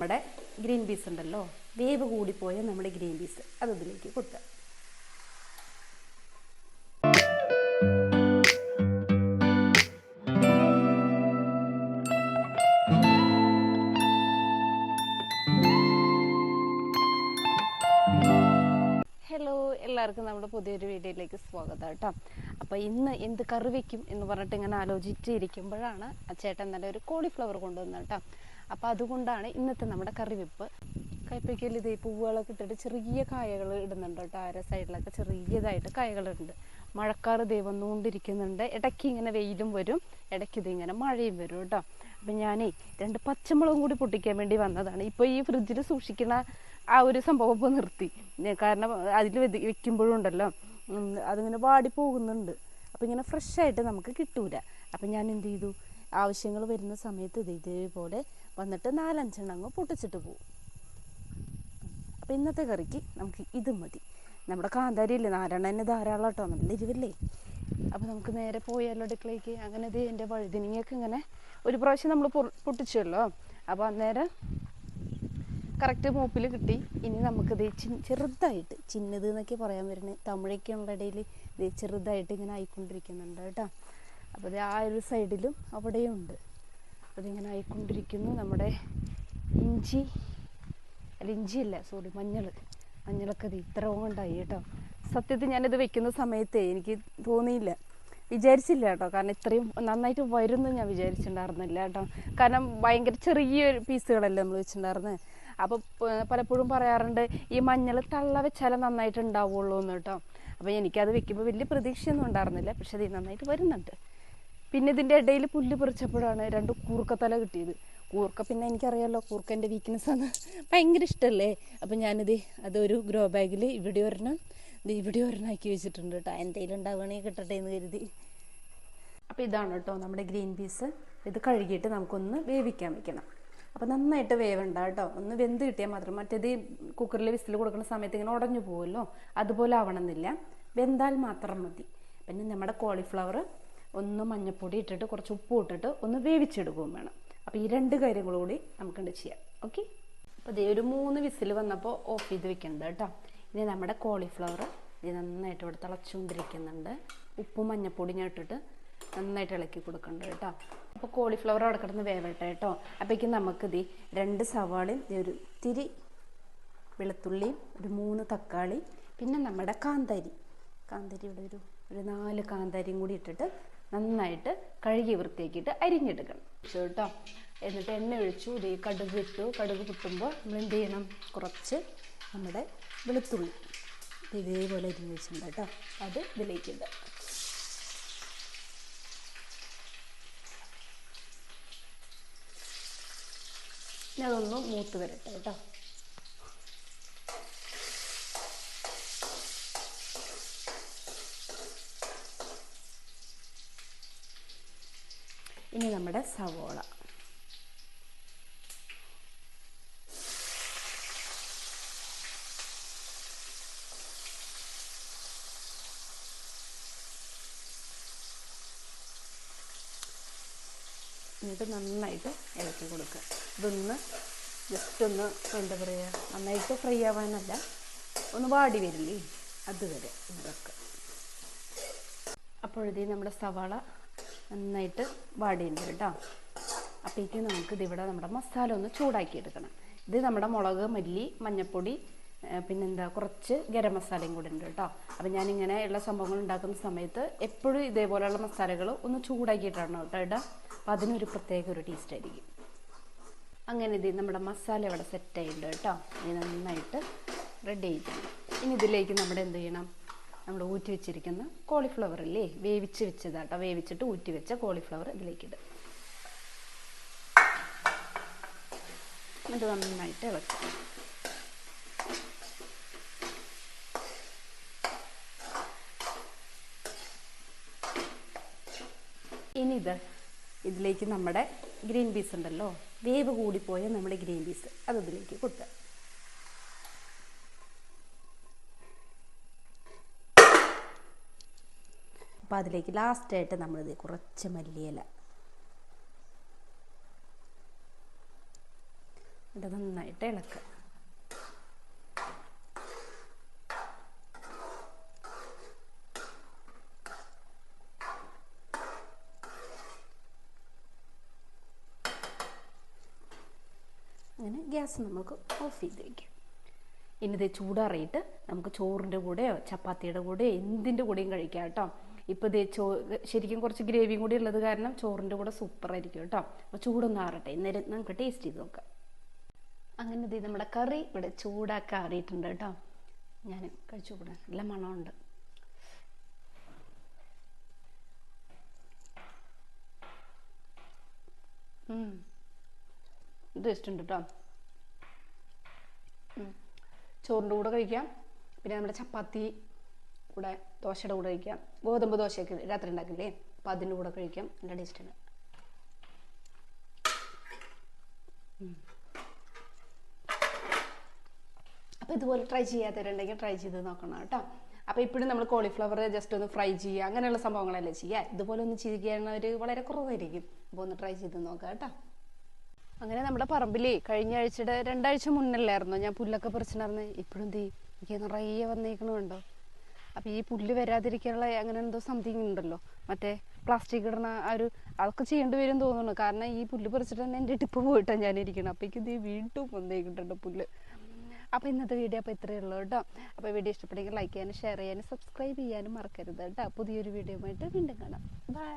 നമ്മുടെ green peas ഉണ്ടല്ലോ വേവ് കൂടിപ്പോയ നമ്മുടെ ഗ്രീൻ പീസ്. അത് ഇതിലേക്ക് കൊത്തുക ഹലോ എല്ലാവർക്കും നമ്മുടെ പുതിയൊരു വീഡിയോയിലേക്ക് സ്വാഗതം കേട്ടോ. അപ്പോൾ ഇന്ന് എന്ത് കറി വയ്ക്കും എന്ന് പറഞ്ഞിട്ട് ഇങ്ങനെ ആലോചിച്ചിരിക്കുമ്പോഴാണ് ചേട്ടൻ നല്ല ഒരു കോളിഫ്ലവർ കൊണ്ടുവന്നത് കേട്ടോ. അപ്പോൾ അതുകൊണ്ടാണ് ഇന്നത്തെ നമ്മുടെ കറിവെപ്പ്. വെപ്പ് കയ്പ്പയ്ക്കയിൽ ഇതേ പൂവുകളൊക്കെ ഇട്ടിട്ട് ചെറിയ കായകൾ ഇടുന്നുണ്ട് കേട്ടോ ആര സൈഡിലൊക്കെ ചെറിയതായിട്ട് കായകളുണ്ട്. മഴക്കാറ് ദേ വന്നുകൊണ്ടിരിക്കുന്നുണ്ട്. ഇടയ്ക്ക് ഇങ്ങനെ വെയിലും വരും ഇടയ്ക്ക് ഇതിങ്ങനെ മഴയും വരും കേട്ടോ. അപ്പം ഞാനേ രണ്ട് പച്ചമുളകും കൂടി പൊട്ടിക്കാൻ വേണ്ടി വന്നതാണ്. ഇപ്പോൾ ഈ ഫ്രിഡ്ജിൽ സൂക്ഷിക്കുന്ന ആ ഒരു സംഭവം ഇപ്പോൾ നിർത്തി. കാരണം അതിൽ വെക്കുമ്പോഴും ഉണ്ടല്ലോ അതിങ്ങനെ വാടി പോകുന്നുണ്ട് അപ്പം ഇങ്ങനെ ഫ്രഷ് ആയിട്ട് നമുക്ക് കിട്ടൂല. അപ്പം ഞാൻ എന്ത് ചെയ്തു? ആവശ്യങ്ങൾ വരുന്ന സമയത്ത് ഇത് ഇതേപോലെ വന്നിട്ട് നാലഞ്ചെണ്ണം അങ്ങ് പൊട്ടിച്ചിട്ട് പോവും. അപ്പം ഇന്നത്തെ കറിക്ക് നമുക്ക് ഇത് മതി. നമ്മുടെ കാന്താരി നാരായണ തന്നെ ധാരാളം കേട്ടോ നല്ല ഇരുവല്ലേ അപ്പോൾ നമുക്ക് നേരെ പോയാലോ അടുക്കളയ്ക്ക് അങ്ങനെ ഇത് എന്റെ വഴുതിനിങ്ങയൊക്കെ ഇങ്ങനെ ഒരു പ്രാവശ്യം നമ്മൾ പൊട്ടിച്ചല്ലോ. അപ്പോൾ അന്നേരം കറക്റ്റ് മൂപ്പിൽ കിട്ടി. ഇനി നമുക്കിത് ചിൻ ചെറുതായിട്ട് ചിന്നത് എന്നൊക്കെ പറയാൻ വരുന്നത് തമിഴൊക്കെയുള്ള ഇടയിൽ ഇത് ചെറുതായിട്ട് ഇങ്ങനെ ആയിക്കൊണ്ടിരിക്കുന്നുണ്ട് കേട്ടോ. അപ്പോൾ ഇത് ആ ഒരു സൈഡിലും അവിടെയും ഉണ്ട് അതിങ്ങനെ ആയിക്കൊണ്ടിരിക്കുന്നു നമ്മുടെ ഇഞ്ചി. അല്ല ഇഞ്ചിയല്ല സോറി മഞ്ഞൾ. മഞ്ഞളൊക്കെ ഇത് ഇത്ര കൊണ്ടായി കേട്ടോ. സത്യത്തിൽ ഞാനിത് വെക്കുന്ന സമയത്തേ എനിക്ക് തോന്നിയില്ല. വിചാരിച്ചില്ല കേട്ടോ. കാരണം ഇത്രയും നന്നായിട്ട് വരുമെന്ന് ഞാൻ വിചാരിച്ചിട്ടുണ്ടായിരുന്നില്ല കേട്ടോ. കാരണം ഭയങ്കര ചെറിയ പീസുകളല്ലേ നമ്മൾ വെച്ചിട്ടുണ്ടായിരുന്നത് അപ്പോൾ പലപ്പോഴും പറയാറുണ്ട് ഈ മഞ്ഞൾ തള്ള വെച്ചാലേ നന്നായിട്ട് ഉണ്ടാവുള്ളൂ എന്ന് കേട്ടോ. അപ്പോൾ എനിക്കത് വെക്കുമ്പോൾ വലിയ പ്രതീക്ഷയൊന്നും ഉണ്ടായിരുന്നില്ല. പക്ഷെ അത് നന്നായിട്ട് വരുന്നുണ്ട്. പിന്നെ ഇതിന്റെ ഇടയിൽ പുല്ല് പറിച്ചപ്പോഴാണ് രണ്ട് കൂർക്കത്തല കിട്ടിയത്. കൂർക്ക പിന്നെ എനിക്കറിയാമല്ലോ കൂർക്ക എന്റെ വീക്ക്നെസ് ആണ്. ഭയങ്കര ഇഷ്ടമല്ലേ അപ്പം ഞാനിത് അതൊരു ഗ്രോ ബാഗിൽ ഇവിടെ ഒരെണ്ണം ഇത് ഇവിടെ ഒരെണ്ണം ആക്കി വെച്ചിട്ടുണ്ട് കേട്ടോ എന്തെങ്കിലും ഉണ്ടാവുകയാണെങ്കിൽ കിട്ടട്ടെ എന്ന് കരുതി. അപ്പോൾ ഇതാണ് കേട്ടോ നമ്മുടെ ഗ്രീൻ പീസ്. ഇത് കഴുകിയിട്ട് നമുക്കൊന്ന് വേവിക്കാൻ വെക്കണം. അപ്പോൾ നന്നായിട്ട് വേവണ്ട കേട്ടോ ഒന്ന് വെന്ത് കിട്ടിയാൽ മാത്രം. മറ്റേത് കുക്കറിൽ വിസിൽ കൊടുക്കുന്ന സമയത്ത് ഇങ്ങനെ ഉടഞ്ഞു പോകുമല്ലോ അതുപോലെ ആവണമെന്നില്ല. വെന്താൽ മാത്രം മതി. പിന്നെ നമ്മുടെ കോളിഫ്ലവർ ഒന്ന് മഞ്ഞൾപ്പൊടി ഇട്ടിട്ട് കുറച്ച് ഉപ്പ് ഇട്ടിട്ട് ഒന്ന് വേവിച്ചെടുക്കുകയും വേണം. അപ്പോൾ ഈ രണ്ട് കാര്യങ്ങളും കൂടി നമുക്കുണ്ട് ചെയ്യാം. ഓക്കെ അപ്പോൾ ഇതേ ഒരു മൂന്ന് വിസിൽ വന്നപ്പോൾ ഓഫ് ചെയ്ത് വെക്കുന്നത് കേട്ടോ. ഇനി നമ്മുടെ കോളിഫ്ലവർ ഇത് നന്നായിട്ട് ഇവിടെ തിളച്ചുകൊണ്ടിരിക്കുന്നുണ്ട്. ഉപ്പും മഞ്ഞൾപ്പൊടി ഞാൻ ഇട്ടിട്ട് നന്നായിട്ട് ഇളക്കി കൊടുക്കേണ്ടത് കേട്ടോ. അപ്പോൾ കോളിഫ്ലവർ അവിടെ കിടന്ന് വേവട്ടെ കേട്ടോ. അപ്പോഴേക്കും നമുക്കിത് രണ്ട് സവാളയും ഒരു തിരി വെളുത്തുള്ളിയും ഒരു മൂന്ന് തക്കാളി പിന്നെ നമ്മുടെ കാന്താരി. കാന്താരി ഒരു ഒരു നാല് കാന്താരിയും കൂടി ഇട്ടിട്ട് നന്നായിട്ട് കഴുകി വൃത്തിയാക്കിയിട്ട് അരിഞ്ഞെടുക്കണം. കേട്ടോ എന്നിട്ട് എണ്ണ ഒഴിച്ചു. ഇത് കടുക് ഇട്ടു. കടുക് കിട്ടുമ്പോൾ നമ്മൾ എന്ത് ചെയ്യണം? കുറച്ച് നമ്മുടെ വെളുത്തുള്ളി. ഇത് ഇതേപോലെ അരിഞ്ഞ് വെച്ചിട്ടുണ്ട് കേട്ടോ. അത് വിലയിക്കുന്നത് ഞാനൊന്ന് മൂത്ത് വരട്ടെ കേട്ടോ. ഇനി നമ്മുടെ സവോള. എന്നിട്ട് നന്നായിട്ട് ഇളക്കി കൊടുക്കുക. ഇതൊന്ന് ജസ്റ്റ് ഒന്ന് എന്താ പറയുക നന്നായിട്ട് ഫ്രൈ ആവാനല്ല ഒന്ന് വാടി വരില്ലേ അതുവരെ ഇതൊക്കെ. അപ്പോഴത്തേ നമ്മുടെ സവാള നന്നായിട്ട് വാടിയുണ്ട് കേട്ടോ. അപ്പോഴേക്കും നമുക്ക് ഇതിവിടെ നമ്മുടെ മസാല ഒന്ന് ചൂടാക്കി എടുക്കണം ഇത് നമ്മുടെ മുളക് മല്ലി മഞ്ഞൾപ്പൊടി പിന്നെന്താ കുറച്ച് ഗരം മസാലയും കൂടെ ഉണ്ട് കേട്ടോ. അപ്പം ഞാനിങ്ങനെ ഉള്ള സംഭവങ്ങൾ ഉണ്ടാക്കുന്ന സമയത്ത് എപ്പോഴും ഇതേപോലെയുള്ള മസാലകൾ ഒന്ന് ചൂടാക്കിയിട്ടാണ് കേട്ടോ ഇടുക അപ്പം അതിനൊരു പ്രത്യേക ഒരു ടേസ്റ്റ് ആയിരിക്കും. അങ്ങനെ ഇത് നമ്മുടെ മസാല ഇവിടെ സെറ്റ് ആയിട്ടുണ്ട് കേട്ടോ. ഇനി നന്നായിട്ട് റെഡി ആയിട്ടുണ്ട്. ഇനി ഇതിലേക്ക് നമ്മുടെ എന്ത് ചെയ്യണം? നമ്മൾ ഊറ്റി വെച്ചിരിക്കുന്ന കോളിഫ്ലവർ അല്ലേ വേവിച്ച് വെച്ചതാട്ടോ. വേവിച്ചിട്ട് ഊറ്റി വെച്ച കോളിഫ്ലവർ ഇതിലേക്ക് ഇടും എന്നിട്ട് നന്നായിട്ട് ഇളക്കാം. ഇനി ഇത് ഇതിലേക്ക് നമ്മുടെ ഗ്രീൻ പീസ് ഉണ്ടല്ലോ. വേവ് കൂടിപ്പോയ നമ്മുടെ ഗ്രീൻ പീസ് അത് ഇതിലേക്ക് കൊട്ടുക അപ്പോൾ അതിലേക്ക് ലാസ്റ്റായിട്ട് നമ്മളിത് കുറച്ച് മല്ലിയില. ഇത് നന്നായിട്ട് ഇളക്കുക അങ്ങനെ ഗ്യാസ് നമുക്ക് ഓഫ് ചെയ്ത് വയ്ക്കാം ഇനി ഇത് ചൂടാറിയിട്ട് നമുക്ക് ചോറിന്റെ കൂടെയോ ചപ്പാത്തിയുടെ കൂടെയോ എന്തിന്റെ കൂടെയും കഴിക്കാം കേട്ടോ. ഇപ്പോൾ ഇത് ചോ ശരിക്കും കുറച്ച് ഗ്രേവിയും കൂടി ഉള്ളത് കാരണം ചോറിന്റെ കൂടെ സൂപ്പർ ആയിരിക്കും കേട്ടോ. അപ്പോൾ ചൂടൊന്നും ആറട്ടെ. ഇന്നേരം നമുക്ക് ടേസ്റ്റ് ചെയ്ത് നോക്കാം. അങ്ങനെ ഇത് നമ്മുടെ കറി ഇവിടെ ചൂടാക്കി ആറിയിട്ടുണ്ട് കേട്ടോ. ഞാൻ കഴിച്ചു കൂടാൻ നല്ല മണമുണ്ട്. ഇത് ഇഷ്ടമുണ്ട് കേട്ടോ. ചോറിന്റെ കൂടെ കഴിക്കാം. പിന്നെ നമ്മുടെ ചപ്പാത്തി കൂടെ ദോശയുടെ കൂടെ കഴിക്കാം. ഗോതമ്പ് ദോശയൊക്കെ രാത്രി ഉണ്ടാക്കില്ലേ? അപ്പം അതിന്റെ കൂടെ കഴിക്കാം. നല്ല ടേസ്റ്റാണ് അപ്പോൾ ഇതുപോലെ ട്രൈ ചെയ്യാത്തവരുണ്ടെങ്കിൽ ട്രൈ ചെയ്ത് നോക്കണം കേട്ടോ. അപ്പോൾ ഇപ്പോഴും നമ്മൾ കോളിഫ്ലവർ ജസ്റ്റ് ഒന്ന് ഫ്രൈ ചെയ്യുക അങ്ങനെയുള്ള സംഭവങ്ങളല്ലേ ചെയ്യുക. ഇതുപോലെ ഒന്ന് ചെയ്യുകയാണവർ വളരെ കുറവായിരിക്കും. അപ്പോൾ ഒന്ന് ട്രൈ ചെയ്ത് നോക്കാം കേട്ടോ. അങ്ങനെ നമ്മുടെ പറമ്പിലേ കഴിഞ്ഞ ആഴ്ചയുടെ രണ്ടാഴ്ച മുന്നല്ലായിരുന്നു ഞാൻ പുല്ലൊക്കെ പറിച്ചിട്ടുണ്ടായിരുന്നു ഇപ്പോഴും തീ എനിക്ക് നിറയെ വന്നേക്കണുണ്ടോ? അപ്പോൾ ഈ പുല്ല് വരാതിരിക്കാനുള്ള അങ്ങനെ എന്തോ സംതിങ് ഉണ്ടല്ലോ. മറ്റേ പ്ലാസ്റ്റിക് ഇടുന്ന ആ ഒരു അതൊക്കെ ചെയ്യേണ്ടി വരും തോന്നുന്നു. കാരണം ഈ പുല്ല് പറിച്ചിട്ട് തന്നെ എന്റെ ടിപ്പ് പോയിട്ടാണ് ഞാൻ ഇരിക്കണം അപ്പോഴേക്കും ഇത് വീണ്ടും വന്നേക്കിട്ടുണ്ട് പുല്ല്. അപ്പോൾ ഇന്നത്തെ വീഡിയോ അപ്പോൾ ഇത്രയേ ഉള്ളൂ കേട്ടോ. അപ്പോൾ വീഡിയോ ഇഷ്ടപ്പെട്ടെങ്കിൽ ലൈക്ക് ചെയ്യാനും ഷെയർ ചെയ്യാനും സബ്സ്ക്രൈബ് ചെയ്യാനും മറക്കരുത് കേട്ടോ. പുതിയൊരു വീഡിയോ ആയിട്ട് വീണ്ടും കാണാം. ബൈ